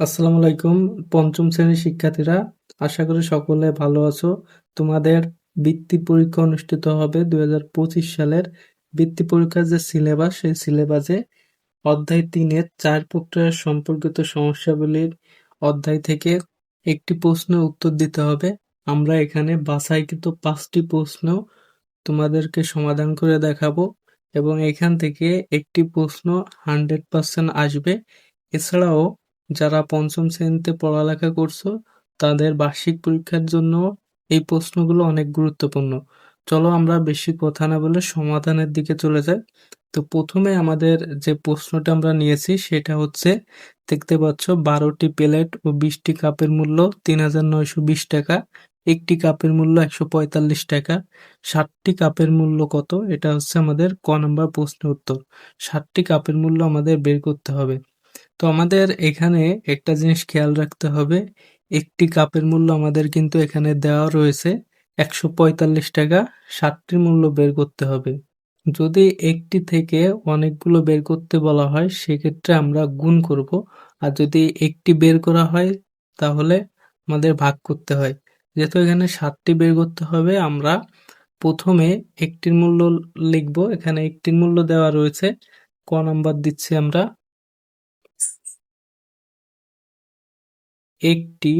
আসসালামু আলাইকুম, পঞ্চম শ্রেণির শিক্ষার্থীরা, আশা করি সকলে ভালো আছো। তোমাদের বৃত্তি পরীক্ষা অনুষ্ঠিত হবে দু হাজার পঁচিশ সালের বৃত্তি পরীক্ষার যে সিলেবাস, সেই সিলেবাসে অধ্যায় তিনের চার প্রক্রিয়া সম্পর্কিত সমস্যাগুলির অধ্যায় থেকে একটি প্রশ্নের উত্তর দিতে হবে। আমরা এখানে বাছাইকৃত পাঁচটি প্রশ্ন তোমাদেরকে সমাধান করে দেখাবো এবং এখান থেকে একটি প্রশ্ন হান্ড্রেড পার্সেন্ট আসবে। এছাড়াও যারা পঞ্চম শ্রেণীতে পড়ালেখা করছ, তাদের বার্ষিক পরীক্ষার জন্য এই প্রশ্নগুলো অনেক গুরুত্বপূর্ণ। চলো আমরা বেশি কথা না বলে সমাধানের দিকে চলে যাই। তো প্রথমে আমাদের যে প্রশ্নটা আমরা নিয়েছি, সেটা হচ্ছে, দেখতে পাচ্ছ বারোটি প্লেট ও বিশটি কাপের মূল্য তিন হাজার নয়শো বিশ টাকা, একটি কাপের মূল্য একশো পঁয়তাল্লিশ টাকা, ষাটটি কাপের মূল্য কত? এটা হচ্ছে আমাদের ক নম্বর প্রশ্নের উত্তর। ষাটটি কাপের মূল্য আমাদের বের করতে হবে। তো আমাদের এখানে একটা জিনিস খেয়াল রাখতে হবে। একটি কাপের মূল্য আমাদের কিন্তু এখানে দেওয়া রয়েছে একশো পঁয়তাল্লিশ টাকা। ষাটটির মূল্য বের করতে হবে। যদি একটি থেকে অনেকগুলো বের করতে বলা হয়, সেক্ষেত্রে আমরা গুণ করব। আর যদি একটি বের করা হয়, তাহলে আমাদের ভাগ করতে হয়। যেহেতু এখানে সাতটি বের করতে হবে, আমরা প্রথমে একটির মূল্য লিখব। এখানে একটির মূল্য দেওয়া রয়েছে। ক নাম্বার দিচ্ছি আমরা। একটি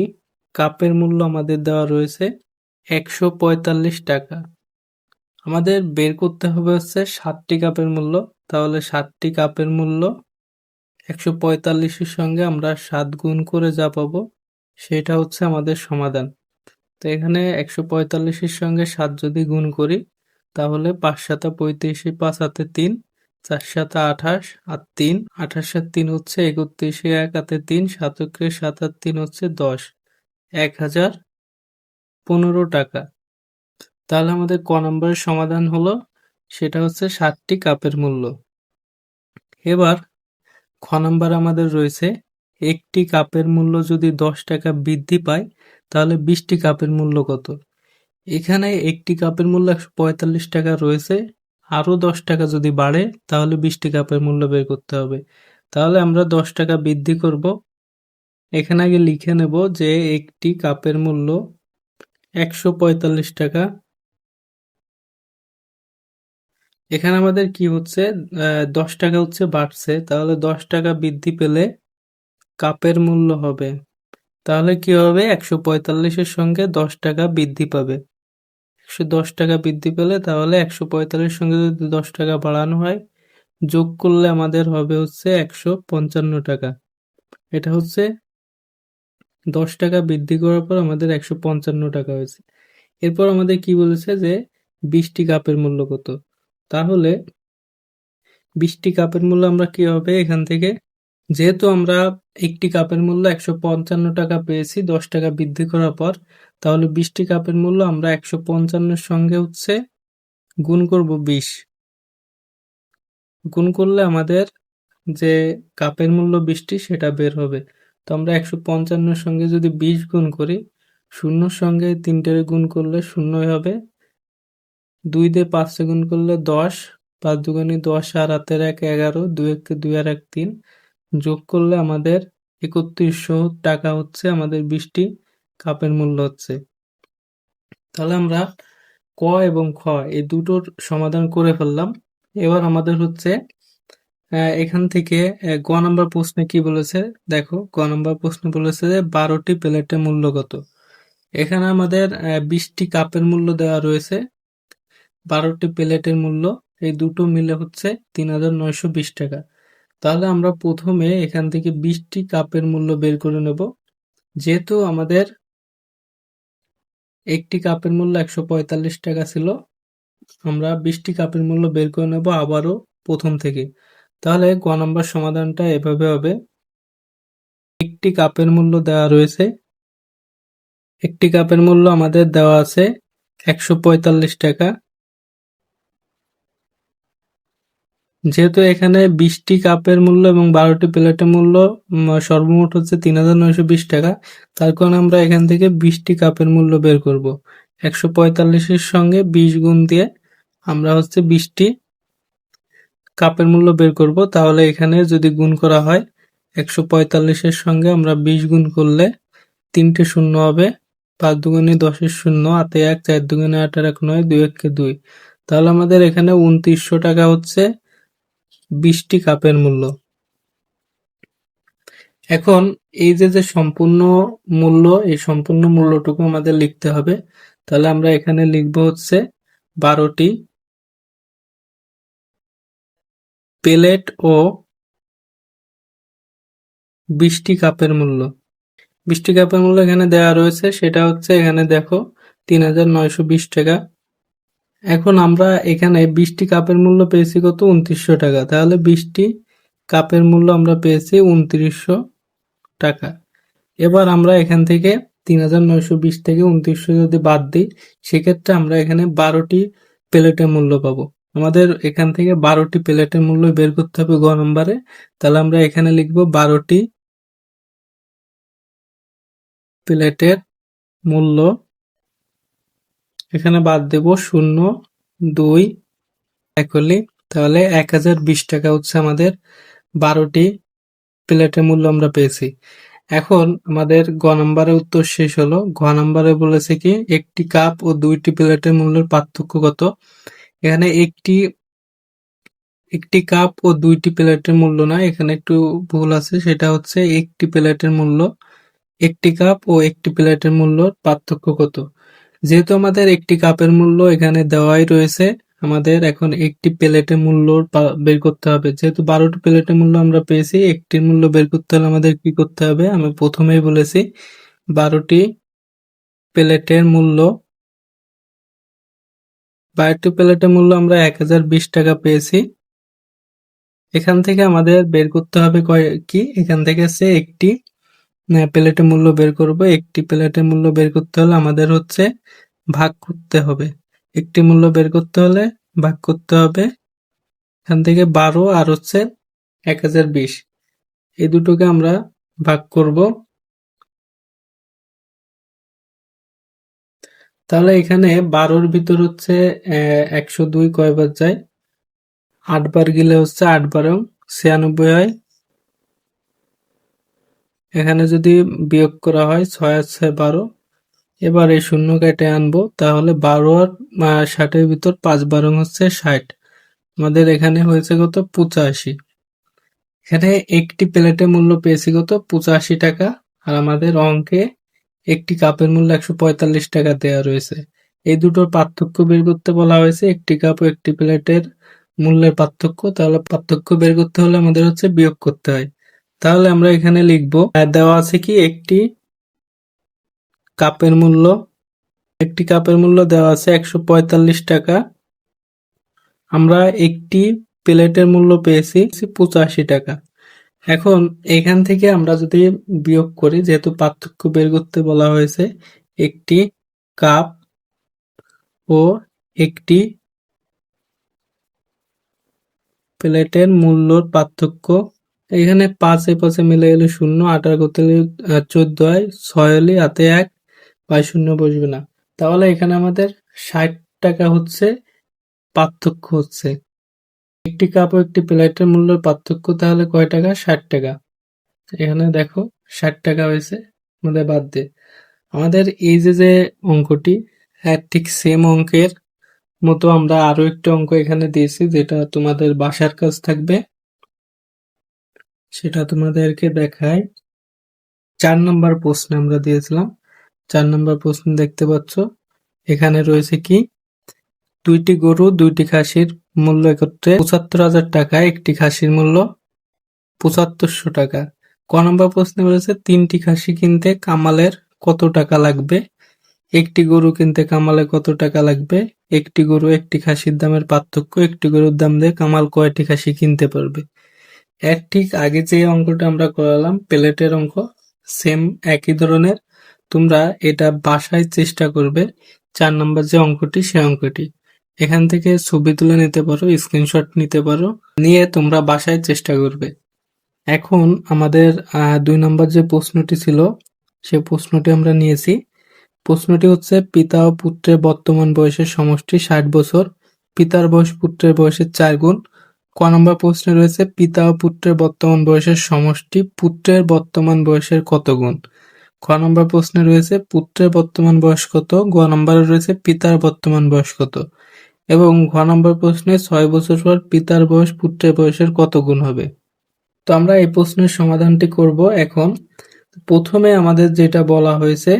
কাপের মূল্য আমাদের দেওয়া রয়েছে একশো পঁয়তাল্লিশ টাকা। আমাদের বের করতে হবে হচ্ছে সাতটি কাপের মূল্য। তাহলে সাতটি কাপের মূল্য একশো পঁয়তাল্লিশের সঙ্গে আমরা সাত গুণ করে যা পাবো, সেটা হচ্ছে আমাদের সমাধান। তো এখানে একশো পঁয়তাল্লিশের সঙ্গে সাত যদি গুণ করি, তাহলে পাঁচ সাতা পঁয়ত্রিশে, পাঁচ হাতে তিন চার সাতা আঠাশ আর তিন, আঠাশ আর তিন হচ্ছে একত্রিশে এক, হাতে তিন, সাতকের সাত আর তিন হচ্ছে দশ। এক হাজার পনেরো টাকা। তাহলে আমাদের ক নম্বরের সমাধান হলো, সেটা হচ্ছে ষাটটি কাপের মূল্য। এবার খ নম্বর আমাদের রয়েছে, একটি কাপের মূল্য যদি দশ টাকা বৃদ্ধি পায়, তাহলে বিশটি কাপের মূল্য কত? এখানে একটি কাপের মূল্য একশো পঁয়তাল্লিশ টাকা রয়েছে আরও দশ টাকা যদি বাড়ে, তাহলে বিশটি কাপের মূল্য বের করতে হবে। তাহলে আমরা দশ টাকা বৃদ্ধি করব। এখানে আগে লিখে নেব যে একটি কাপের মূল্য একশো পঁয়তাল্লিশ টাকা। এখানে আমাদের কি হচ্ছে? দশ টাকা হচ্ছে বাড়ছে। তাহলে দশ টাকা বৃদ্ধি পেলে কাপের মূল্য হবে। তাহলে কি হবে? একশো পঁয়তাল্লিশের সঙ্গে দশ টাকা বৃদ্ধি পাবে। একশো দশ টাকা বৃদ্ধি পেলে তাহলে একশো পঁয়তাল্লিশ সঙ্গে যদি দশ টাকা বাড়ানো হয়, যোগ করলে আমাদের হবে হচ্ছে একশো পঞ্চান্ন টাকা। এটা হচ্ছে দশ টাকা বৃদ্ধি করার পর আমাদের একশো পঞ্চান্ন টাকা হয়েছে। এরপর আমাদের কি বলেছে যে বিশটি কাপের মূল্য কত? তাহলে বিশটি কাপের মূল্য আমরা কি হবে? এখান থেকে যেহেতু আমরা একটি কাপের মূল্য একশো পঞ্চান্ন টাকা পেয়েছি, দশ টাকা বৃদ্ধি করার পর, তাহলে বিশটি কাপের মূল্য আমরা একশো পঞ্চান্নের সঙ্গে হচ্ছে গুণ করব বিশ। গুণ করলে আমাদের যে কাপের মূল্য বিশটি, সেটা বের হবে। তো আমরা একশো পঞ্চান্নের সঙ্গে যদি বিশ গুণ করি, শূন্যর সঙ্গে তিনটের গুণ করলে শূন্যই হবে। দুই দিয়ে পাঁচে গুণ করলে দশ, পাঁচ দুগুণি দশ আর হাতের এক এগারো, দুই এক দুই আর এক তিন। যোগ করলে আমাদের একত্রিশশো টাকা হচ্ছে আমাদের বিশটি কাপের মূল্য হচ্ছে। তাহলে আমরা ক এবং খ এই দুটোর সমাধান করে ফেললাম। এবার আমাদের হচ্ছে এখান থেকে গ নম্বর প্রশ্নে কি বলেছে? দেখো, গ নম্বর প্রশ্ন বলেছে যে বারোটি প্লেটের মূল্য কত? এখানে আমাদের বিশটি কাপের মূল্য দেওয়া রয়েছে। বারোটি প্লেটের মূল্য, এই দুটো মিলে হচ্ছে তিন হাজার নয়শো বিশ টাকা। তাহলে আমরা প্রথমে এখান থেকে বিশটি কাপের মূল্য বের করে নেব। যেহেতু আমাদের একটি কাপের মূল্য একশো পঁয়তাল্লিশ টাকা ছিল, আমরা বিশটি কাপের মূল্য বের করে নেব আবারও প্রথম থেকে। তাহলে গ নম্বর সমাধানটা এভাবে হবে। একটি কাপের মূল্য দেওয়া রয়েছে। একটি কাপের মূল্য আমাদের দেওয়া আছে একশো পঁয়তাল্লিশ টাকা। যেহেতু এখানে বিশটি কাপের মূল্য এবং বারোটি প্লেটের মূল্য সর্বমোট হচ্ছে তিন হাজার নয়শো বিশ টাকা। তার কারণে আমরা এখান থেকে বিশটি কাপের মূল্য বের করব। একশো পঁয়তাল্লিশের সঙ্গে বিশ গুণ দিয়ে আমরা হচ্ছে বিশটি কাপের মূল্য বের করব। তাহলে এখানে যদি গুণ করা হয়, একশো পঁয়তাল্লিশের সঙ্গে আমরা বিশ গুণ করলে তিনটে শূন্য হবে। পাঁচ দুগুণে দশের শূন্য হাতে এক, চার দুগুণে আট আর এক নয়, দুই এককে দুই। তাহলে আমাদের এখানে উনত্রিশশো টাকা হচ্ছে বিশটি কাপের মূল্য। এখন এই যে যে সম্পূর্ণ মূল্য, এই সম্পূর্ণ মূল্যটুকু আমাদের লিখতে হবে, তাহলে আমরা এখানে লিখব হচ্ছে বারোটি প্লেট ও বিশটি কাপের মূল্য। বিশটি কাপের মূল্য এখানে দেওয়া রয়েছে, সেটা হচ্ছে এখানে দেখো তিন হাজার নয়শো বিশ টাকা। এখন আমরা এখানে বিশটি কাপের মূল্য পেয়েছি কত? উনত্রিশশো টাকা। তাহলে বিশটি কাপের মূল্য আমরা পেয়েছি উনত্রিশশো টাকা। এবার আমরা এখান থেকে তিন হাজার নয়শো বিশ থেকে উনত্রিশশো যদি বাদ দিই, সেক্ষেত্রে আমরা এখানে বারোটি প্লেটের মূল্য পাবো। আমাদের এখান থেকে বারোটি প্লেটের মূল্য বের করতে হবে গ নম্বরে। তাহলে আমরা এখানে লিখব বারোটি প্লেটের মূল্য এখানে বাদ দেব শূন্য, দুই, এক হলে। তাহলে এক হাজার বিশ টাকা হচ্ছে আমাদের বারোটি প্লেটের মূল্য আমরা পেয়েছি। এখন আমাদের গ নম্বরে উত্তর শেষ হলো। ঘ নম্বরে বলেছে কি, একটি কাপ ও দুইটি প্লেটের মূল্যের পার্থক্য কত? এখানে একটি একটি কাপ ও দুইটি প্লেটের মূল্য না, এখানে একটু ভুল আছে, সেটা হচ্ছে একটি প্লেটের মূল্য, একটি কাপ ও একটি প্লেটের মূল্য পার্থক্য কত? যেহেতু আমাদের একটি কাপের মূল্য এখানে দেওয়াই রয়েছে, আমাদের এখন একটি প্লেটের মূল্য বের করতে হবে। যেহেতু বারোটি প্লেটের মূল্য আমরা পেয়েছি, একটির মূল্য বের করতে হলে আমাদের কি করতে হবে? আমি প্রথমেই বলেছি, বারোটি প্লেটের মূল্য, বারোটি প্লেটের মূল্য আমরা এক হাজার বিশ টাকা পেয়েছি। এখান থেকে আমাদের বের করতে হবে কয় কি? এখান থেকে সে একটি প্লেটের মূল্য বের করব। একটি প্লেটের মূল্য বের করতে হলে আমাদের হচ্ছে ভাগ করতে হবে। একটি মূল্য বের করতে হলে ভাগ করতে হবে এখান থেকে বারো আর হচ্ছে এক হাজার বিশ। এই দুটোকে আমরা ভাগ করব। তাহলে এখানে বারোর ভিতর হচ্ছে একশো দুই কয়বার যায়? আট বার গেলে হচ্ছে আট বারং ছিয়ানব্বই হয়। এখানে যদি বিয়োগ করা হয় ছয় আর ছয় বারো, এবার এই শূন্য কেটে আনব, তাহলে বারো আর ষাটের ভিতর পাঁচ বারং হচ্ছে ষাট। আমাদের এখানে হয়েছে কত? পঁচাশি। এখানে একটি প্লেটের মূল্য পেয়েছি কত? পঁচাশি টাকা। আর আমাদের অঙ্কে একটি কাপের মূল্য একশো পঁয়তাল্লিশ টাকা দেওয়া রয়েছে। এই দুটোর পার্থক্য বের করতে বলা হয়েছে, একটি কাপ ও একটি প্লেটের মূল্যের পার্থক্য। তাহলে পার্থক্য বের করতে হলে আমাদের হচ্ছে বিয়োগ করতে হয়। তাহলে আমরা এখানে লিখব দেওয়া আছে কি একটি কাপের মূল্য। একটি কাপের মূল্য দেওয়া আছে একশো পঁয়তাল্লিশ টাকা। আমরা একটি প্লেটের মূল্য পেয়েছি পঁচাশি টাকা। এখন এখান থেকে আমরা যদি বিয়োগ করি, যেহেতু পার্থক্য বের করতে বলা হয়েছে, একটি কাপ ও একটি প্লেটের মূল্যর পার্থক্য এখানে পাঁচ পাশে মিলে গেলে শূন্য আটার করতে গেলে চোদ্দ হয়। ছয় হলে হাতে এক বাই শূন্য বসবে না। তাহলে এখানে আমাদের ষাট টাকা হচ্ছে পার্থক্য হচ্ছে। একটি কাপ ও একটি প্লেটের মূল্যের পার্থক্য তাহলে কয় টাকা? ষাট টাকা। এখানে দেখো, ষাট টাকা হয়েছে আমাদের বাদ দিয়ে আমাদের এই যে যে অঙ্কটি হ্যাঁ ঠিক সেম অঙ্কের মতো আমরা আরও একটি অঙ্ক এখানে দিয়েছি, যেটা তোমাদের বাসার কাজ থাকবে। সেটা তোমাদেরকে দেখায়। চার নম্বর প্রশ্ন আমরা দিয়েছিলাম। চার নম্বর প্রশ্ন দেখতে পাচ্ছ। এখানে রয়েছে কি? দুইটি গরু, দুইটি খাসির মূল্য একত্রে পঁচাত্তর হাজার টাকা, একটি খাসির মূল্য পঁচাত্তরশো টাকা। ক নম্বর প্রশ্নে বলেছে, তিনটি খাসি কিনতে কামালের কত টাকা লাগবে? একটি গরু কিনতে কামালে কত টাকা লাগবে? একটি গরু একটি খাসির দামের পার্থক্য, একটি গরুর দাম দিয়ে কামাল কয়টি খাসি কিনতে পারবে? এক ঠিক আগে যে অঙ্কটা আমরা করালাম, প্লেটের অঙ্ক সেম একই ধরনের। তোমরা এটা বাসায় চেষ্টা করবে, চার নম্বর যে অঙ্কটি সে অঙ্কটি। এখান থেকে ছবি তুলে নিতে পারো স্ক্রিনশট নিতে পারো, নিয়ে তোমরা বাসায় চেষ্টা করবে। এখন আমাদের দুই নম্বর যে প্রশ্নটি ছিল সে প্রশ্নটি আমরা নিয়েছি। প্রশ্নটি হচ্ছে, পিতা ও পুত্রের বর্তমান বয়সের সমষ্টি ষাট বছর, পিতার বয়স পুত্রের বয়সের চার গুণ ক নম্বর প্রশ্নে রয়েছে, পিতা ও পুত্রের বর্তমান বয়সের সমষ্টি, পুত্রের বর্তমান বয়সের কত গুণ? খ নম্বর প্রশ্নে রয়েছে, পুত্রের বর্তমান বয়স কত? গ নম্বরে রয়েছে, পিতার বর্তমান বয়স কত? এবং ঘ নম্বর প্রশ্নে ছয় বছর পর পিতার বয়স পুত্রের বয়সের কত গুণ হবে? তো আমরা এই প্রশ্নের সমাধানটি করব এখন। প্রথমে আমাদের যেটা বলা হয়েছে,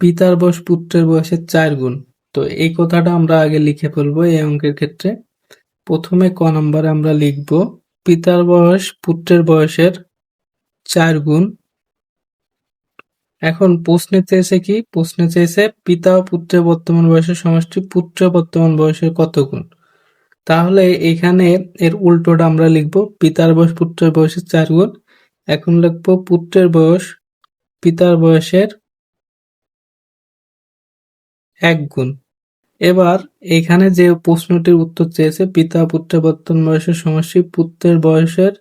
পিতার বয়স পুত্রের বয়সের চার গুণ। তো এই কথাটা আমরা আগে লিখে ফেলব এই অঙ্কের ক্ষেত্রে। প্রথমে ক নম্বরে আমরা লিখব, পিতার বয়স পুত্রের বয়সের চার গুণ। এখন প্রশ্নে চেয়েছে কি? প্রশ্নে চেয়েছে পিতা ও পুত্রের বর্তমান বয়সের সমষ্টি পুত্রের বর্তমান বয়সের কত গুণ? তাহলে এখানে এর উল্টোটা আমরা লিখব, পিতার বয়স পুত্রের বয়সের চার গুণ। এখন লিখব, পুত্রের বয়স পিতার বয়সের এক গুণ। এবার এখানে যে প্রশ্নটির উত্তর চেয়েছে, পিতা পুত্রের বর্তমান বয়সের সমষ্টি, পুত্রের বয়সের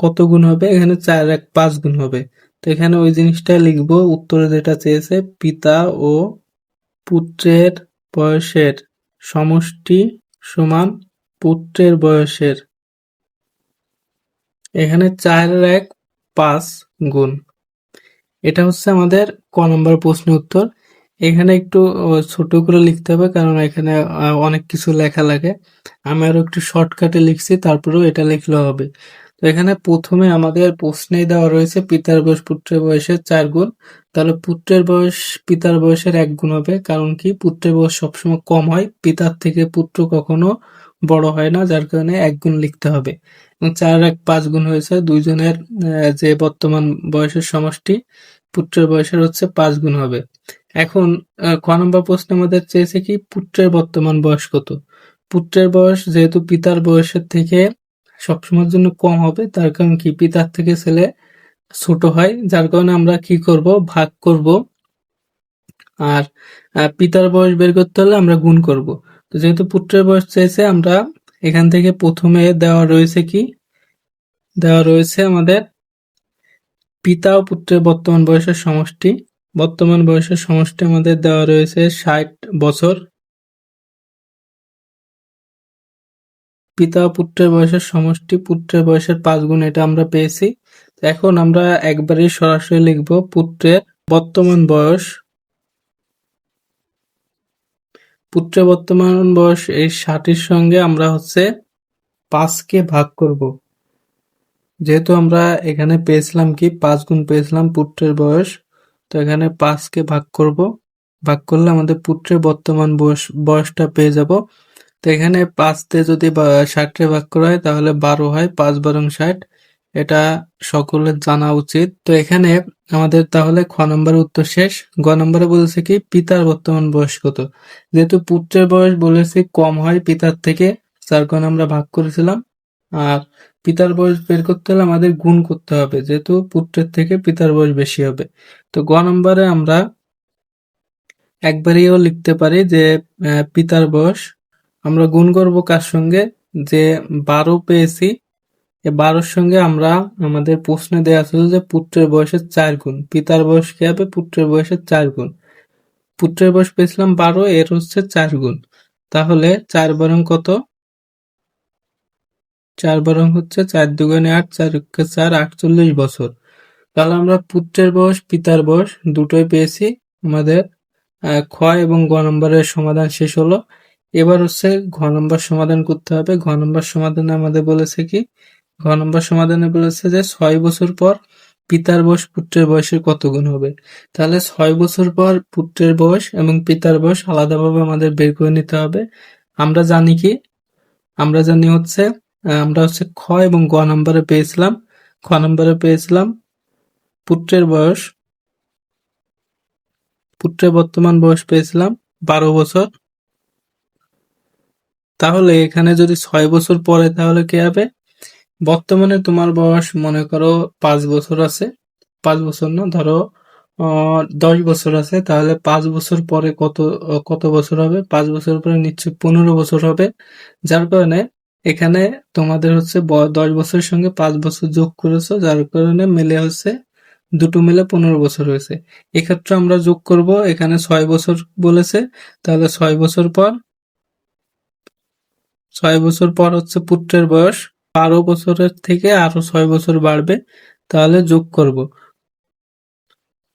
কত গুণ হবে? এখানে চার এক পাঁচ গুণ হবে। তো এখানে ওই জিনিসটা লিখব, উত্তরে যেটা চেয়েছে, পিতা ও পুত্রের বয়সের সমষ্টি সমান পুত্রের বয়সের। এখানে চার এক পাঁচ গুণ। এটা হচ্ছে আমাদের ক নম্বর প্রশ্নের উত্তর। এখানে একটু ছোট করে লিখতে হবে কারণ এখানে অনেক কিছু লেখা লাগে। আমি আরও একটু শর্টকাটে লিখছি, তারপরেও এটা লিখলে হবে। তো এখানে প্রথমে আমাদের প্রশ্নে দেওয়া রয়েছে, পিতার বয়স পুত্রের বয়সের চার গুণ। তাহলে পুত্রের বয়স পিতার বয়সের এক গুণ হবে, কারণ কি? পুত্রের বয়স সবসময় কম হয়। পিতার থেকে পুত্র কখনো বড় হয় না, যার কারণে এক গুণ লিখতে হবে। এবং চার এক পাঁচ গুণ হয়েছে, দুইজনের যে বর্তমান বয়সের সমষ্টি, পুত্রের বয়সের হচ্ছে পাঁচ গুণ হবে। এখন ক নম্বর প্রশ্ন আমাদের চেয়েছে কি, পুত্রের বর্তমান বয়স কত? পুত্রের বয়স যেহেতু পিতার বয়সের থেকে সবসময়ের জন্য কম হবে, তার কারণ কি, পিতার থেকে ছেলে ছোট হয়, যার কারণে আমরা কি করব, ভাগ করব। আর পিতার বয়স বের করতে হলে আমরা গুণ করব। তো যেহেতু পুত্রের বয়স চেয়েছে, আমরা এখান থেকে প্রথমে দেওয়া রয়েছে কি, দেওয়া রয়েছে আমাদের পিতা ও পুত্রের বর্তমান বয়সের সমষ্টি। বর্তমান বয়সের সমষ্টি আমাদের দেওয়া রয়েছে ষাট বছর। পিতা পুত্রের বয়সের সমষ্টি, পুত্রের বয়সের পাঁচ গুণ এটা আমরা পেয়েছি। এখন আমরা একবারই সরাসরি লিখব পুত্রের বর্তমান বয়স। পুত্রের বর্তমান বয়স এই ষাটের সঙ্গে আমরা হচ্ছে পাঁচকে ভাগ করব। যেহেতু আমরা এখানে পেয়েছিলাম কি? পাঁচ গুণ পেয়েছিলাম পুত্রের বয়স। তো এখানে পাঁচকে ভাগ করব। ভাগ করলে আমাদের পুত্রের বর্তমান বয়স, বয়সটা পেয়ে যাব। তো এখানে পাঁচতে যদি ষাটে ভাগ করা হয়, তাহলে বারো হয়, পাঁচ বারং ষাট। এটা সকলের জানা উচিত। তো এখানে আমাদের তাহলে খ নম্বর উত্তর শেষ। গ নম্বরে বলেছে কি, পিতার বর্তমান বয়স কত? যেহেতু পুত্রের বয়স বলেছে কম হয় পিতার থেকে চার কারণে আমরা ভাগ করেছিলাম। আর পিতার বয়স বের করতে হলে আমাদের গুণ করতে হবে, যেহেতু পুত্রের থেকে পিতার বয়স বেশি হবে। তো গ নম্বরে আমরা একবারেও লিখতে পারি যে পিতার বয়স, আমরা গুণ করব কার সঙ্গে? যে বারো পেয়েছি, এ বারোর সঙ্গে আমরা, আমাদের প্রশ্নে দেওয়া ছিল যে পুত্রের বয়সের চার গুণ। পিতার বয়স কি হবে? পুত্রের বয়সের চার গুণ। পুত্রের বয়স পেয়েছিলাম বারো, এর হচ্ছে চার গুণ। তাহলে চার বরং কত? চার বরং হচ্ছে চার দুগুণে আট, চার চার, আটচল্লিশ বছর। তাহলে আমরা পুত্রের বয়স, পিতার বয়স দুটোই পেয়েছি। আমাদের খ এবং গ নম্বরের সমাধান শেষ হলো। এবার হচ্ছে ঘ নম্বর সমাধান করতে হবে। ঘ নম্বর সমাধানে আমাদের বলেছে কি? ঘ নম্বর সমাধানে বলেছে যে ছয় বছর পর পিতার বয়স পুত্রের বয়সের কত গুণ হবে? তাহলে ছয় বছর পর পুত্রের বয়স এবং পিতার বয়স আলাদাভাবে আমাদের বের করে নিতে হবে। আমরা জানি কি? আমরা জানি হচ্ছে আমরা হচ্ছে খ এবং গ নম্বরে পেয়েছিলাম। খ নম্বরে পেয়েছিলাম পুত্রের বয়স। পুত্রের বর্তমান বয়স পেয়েছিলাম বারো বছর। তাহলে এখানে যদি ছয় বছর পরে তাহলে কি হবে? বর্তমানে তোমার বয়স মনে করো পাঁচ বছর আছে। পাঁচ বছর না, ধরো দশ বছর আছে। তাহলে পাঁচ বছর পরে কত কত বছর হবে? পাঁচ বছর পরে নিশ্চয়ই পনেরো বছর হবে। যার কারণে এখানে তোমাদের হচ্ছে দশ বছরের সঙ্গে পাঁচ বছর যোগ করেছ, যার কারণে মিলে হচ্ছে দুটো মিলে পনেরো বছর হয়েছে। এক্ষেত্রে আমরা যোগ করব, এখানে ছয় বছর বলেছে, তাহলে ছয় বছর পর, ছয় বছর পর হচ্ছে পুত্রের বয়স, বারো বছরের থেকে আরও ছয় বছর বাড়বে, তাহলে যোগ করব।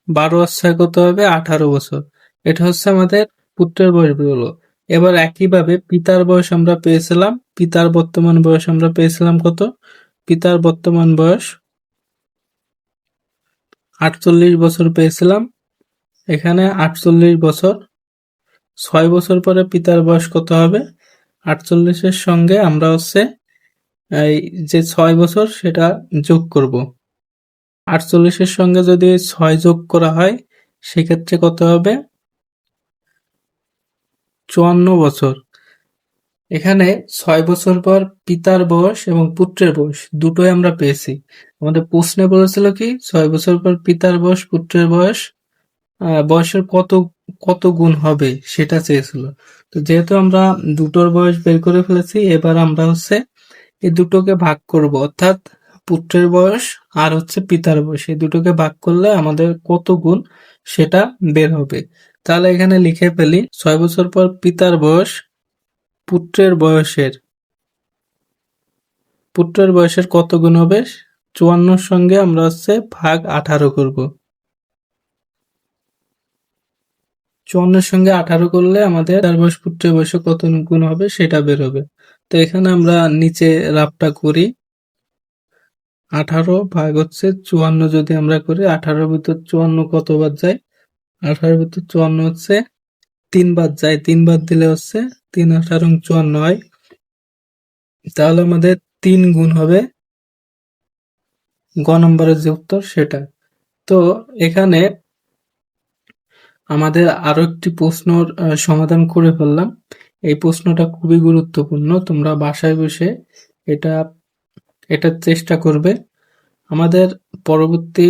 বারো আর ছয় কত হবে? আঠারো বছর। এটা হচ্ছে আমাদের পুত্রের বয়স হলো এবার একইভাবে পিতার বয়স আমরা পেয়েছিলাম, পিতার বর্তমান বয়স আমরা পেয়েছিলাম কত? পিতার বর্তমান বয়স আটচল্লিশ বছর পেয়েছিলাম, এখানে আটচল্লিশ বছর। ছয় বছর পরে পিতার বয়স কত হবে? আটচল্লিশের সঙ্গে আমরা হচ্ছে এই যে ছয় বছর সেটা যোগ করব। আটচল্লিশের সঙ্গে যদি ছয় যোগ করা হয়, সেক্ষেত্রে কত হবে? চুয়ান্ন বছর। এখানে ছয় বছর পর পিতার বয়স এবং পুত্রের বয়স দুটোই আমরা পেয়েছি। আমাদের প্রশ্নে বলেছিল কি, ছয় বছর পর পিতার বয়স, পুত্রের বয়স বয়সের কত কত গুণ হবে সেটা চেয়েছিল। তো যেহেতু আমরা দুটোর বয়স বের করে ফেলেছি, এবার আমরা হচ্ছে এই দুটোকে ভাগ করব। অর্থাৎ পুত্রের বয়স আর হচ্ছে পিতার বয়স। এই দুটোকে ভাগ করলে আমাদের কত গুণ সেটা বের হবে। তাহলে এখানে লিখে ফেলি, ছয় বছর পর পিতার বয়স পুত্রের বয়সের। পুত্রের বয়সের কত গুণ হবে? চুয়ান্নর সঙ্গে আমরা হচ্ছে ভাগ আঠারো করব। চুয়ান্নের সঙ্গে আঠারো করলে আমাদের তার বয়স পুত্রের বয়সে কত গুণ হবে সেটা বের হবে। তো এখানে আমরা নিচে রাফটা করি। আঠারো ভাগ হচ্ছে চুয়ান্ন যদি আমরা করি, আঠারোর ভিতর চুয়ান্ন কতবার যায়? আঠারোর ভিতর চুয়ান্ন হচ্ছে তিন তিনবার যায়, তিন তিনবার দিলে হচ্ছে তিন আঠারো চুয়ান্ন হয়। তাহলে আমাদের তিন গুণ হবে গ নম্বরের যে উত্তর সেটা। তো এখানে আমাদের আরও একটি প্রশ্নর সমাধান করে ফেললাম। এই প্রশ্নটা খুবই গুরুত্বপূর্ণ, তোমরা বাসায় বসে এটা এটা চেষ্টা করবে। আমাদের পরবর্তী